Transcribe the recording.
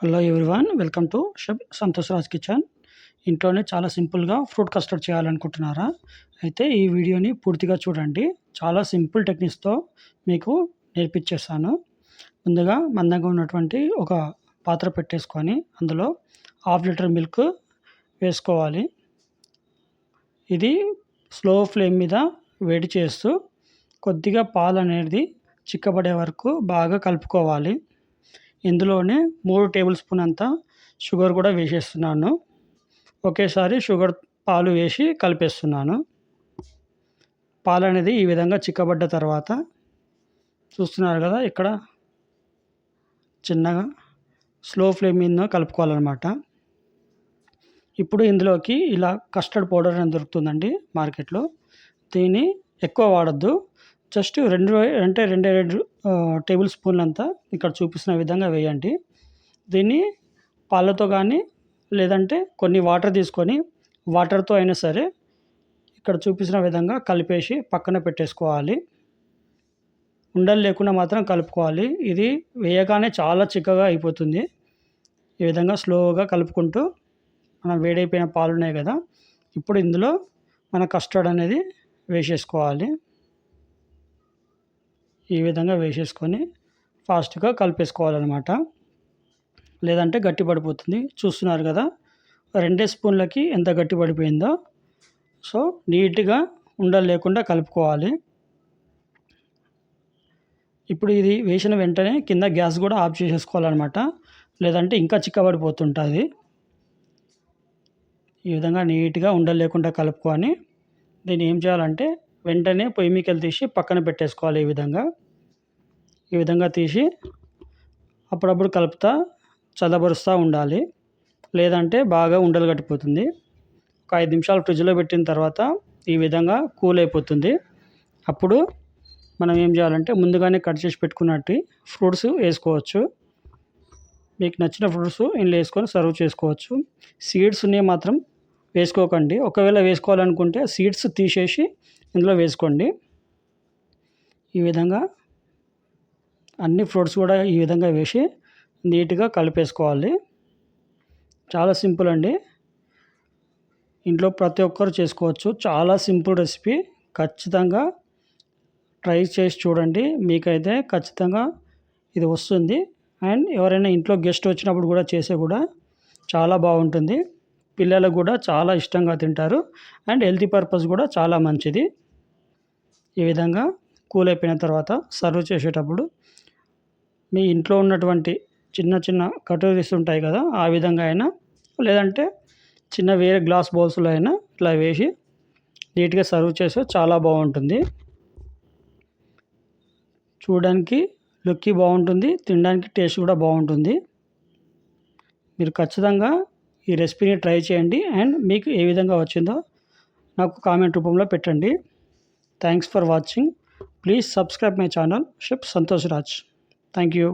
Hello everyone welcome to chef Santosh Raj kitchen ఇంట్లోనే చాలా సింపుల్గా ఫ్రూట్ కస్టర్డ్ చేయాలనుకుంటున్నారా? అయితే ఈ వీడియోని పూర్తిగా చూడండి. చాలా సింపుల్ టెక్నిక్స్తో మీకు నేర్పించేస్తాను ముందుగా మందంగా ఉన్నటువంటి ఒక పాత్ర పెట్టేసుకొని అందులో హాఫ్ లీటర్ మిల్క్ వేసుకోవాలి. ఇది స్లో ఫ్లేమ్ మీద వేడి చేస్తూ కొద్దిగా పాలు అనేది చిక్కబడే వరకు బాగా కలుపుకోవాలి. ఇందులోనే మూడు టేబుల్ స్పూన్ అంతా షుగర్ కూడా వేసేస్తున్నాను. ఒకేసారి షుగర్ పాలు వేసి కలిపేస్తున్నాను. పాలు అనేది ఈ విధంగా చిక్కబడ్డ తర్వాత చూస్తున్నారు కదా ఇక్కడ చిన్నగా స్లో ఫ్లేమ్ మీద కలుపుకోవాలన్నమాట. ఇప్పుడు ఇందులోకి ఇలా కస్టర్డ్ పౌడర్ అని దొరుకుతుందండి మార్కెట్లో. దీన్ని ఎక్కువ వాడద్దు. జస్ట్ రెండు అంటే రెండు రెండు టేబుల్ స్పూన్లు అంతా ఇక్కడ చూపిస్తున్న విధంగా వేయండి. దీన్ని పాలతో కానీ లేదంటే కొన్ని వాటర్ తీసుకొని వాటర్తో అయినా సరే ఇక్కడ చూపించిన విధంగా కలిపేసి పక్కన పెట్టేసుకోవాలి. ఉండలు లేకుండా మాత్రం కలుపుకోవాలి. ఇది వేయగానే చాలా చిక్కగా అయిపోతుంది. ఈ విధంగా స్లోగా కలుపుకుంటూ మనం వేడైపోయిన పాలు ఉన్నాయి కదా ఇప్పుడు ఇందులో మన కస్టర్డ్ అనేది వేసేసుకోవాలి. ఈ విధంగా వేసేసుకొని ఫాస్ట్గా కలిపేసుకోవాలన్నమాట. లేదంటే గట్టి పడిపోతుంది. చూస్తున్నారు కదా రెండే స్పూన్లకి ఎంత గట్టి పడిపోయిందో. సో నీట్గా ఉండలు లేకుండా కలుపుకోవాలి. ఇప్పుడు ఇది వేసిన వెంటనే కింద గ్యాస్ కూడా ఆఫ్ చేసేసుకోవాలన్నమాట. లేదంటే ఇంకా చిక్కబడిపోతుంటుంది. ఈ విధంగా నీట్గా ఉండలు లేకుండా కలుపుకొని దీన్ని ఏం చేయాలంటే వెంటనే పొయ్యి మీకెళ్ళి తీసి పక్కన పెట్టేసుకోవాలి ఈ విధంగా. ఈ విధంగా తీసి అప్పుడప్పుడు కలుపుతా చల్లబరుస్తూ ఉండాలి. లేదంటే బాగా ఉండలు కట్టిపోతుంది ఒక ఐదు నిమిషాలు ఫ్రిడ్జ్లో పెట్టిన తర్వాత ఈ విధంగా కూల్ అయిపోతుంది. అప్పుడు మనం ఏం చేయాలంటే ముందుగానే కట్ చేసి పెట్టుకున్నట్టు ఫ్రూట్స్ వేసుకోవచ్చు. మీకు నచ్చిన ఫ్రూట్స్ ఇందులో వేసుకొని సర్వ్ చేసుకోవచ్చు. సీడ్స్ ఉన్నాయి మాత్రం వేసుకోకండి. ఒకవేళ వేసుకోవాలనుకుంటే సీడ్స్ తీసేసి ఇందులో వేసుకోండి. ఈ విధంగా అన్ని ఫ్రూట్స్ కూడా ఈ విధంగా వేసి నీట్గా కలిపేసుకోవాలి. చాలా సింపుల్ అండి. ఇంట్లో ప్రతి ఒక్కరు చేసుకోవచ్చు. చాలా సింపుల్ రెసిపీ. ఖచ్చితంగా ట్రై చేసి చూడండి. మీకైతే ఖచ్చితంగా ఇది వస్తుంది. అండ్ ఎవరైనా ఇంట్లో గెస్ట్ వచ్చినప్పుడు కూడా చేసే కూడా చాలా బాగుంటుంది. పిల్లలకు కూడా చాలా ఇష్టంగా తింటారు. అండ్ హెల్తీ పర్పస్ కూడా చాలా మంచిది. ఈ విధంగా కూల్ అయిపోయిన తర్వాత సర్వ్ చేసేటప్పుడు మీ ఇంట్లో ఉన్నటువంటి చిన్న చిన్న కటోరీస్ ఉంటాయి కదా ఆ విధంగా అయినా లేదంటే చిన్న వేరే గ్లాస్ బౌల్స్లో అయినా ఇట్లా వేసి నీట్గా సర్వ్ చేస్తే చాలా బాగుంటుంది. చూడడానికి లుక్కి బాగుంటుంది తినడానికి టేస్ట్ కూడా బాగుంటుంది. మీరు ఖచ్చితంగా ఈ రెసిపీని ట్రై చేయండి అండ్ మీకు ఏ విధంగా వచ్చిందో నాకు కామెంట్ రూపంలో పెట్టండి. Thanks for watching please subscribe my channel ship Santosh Raj thank you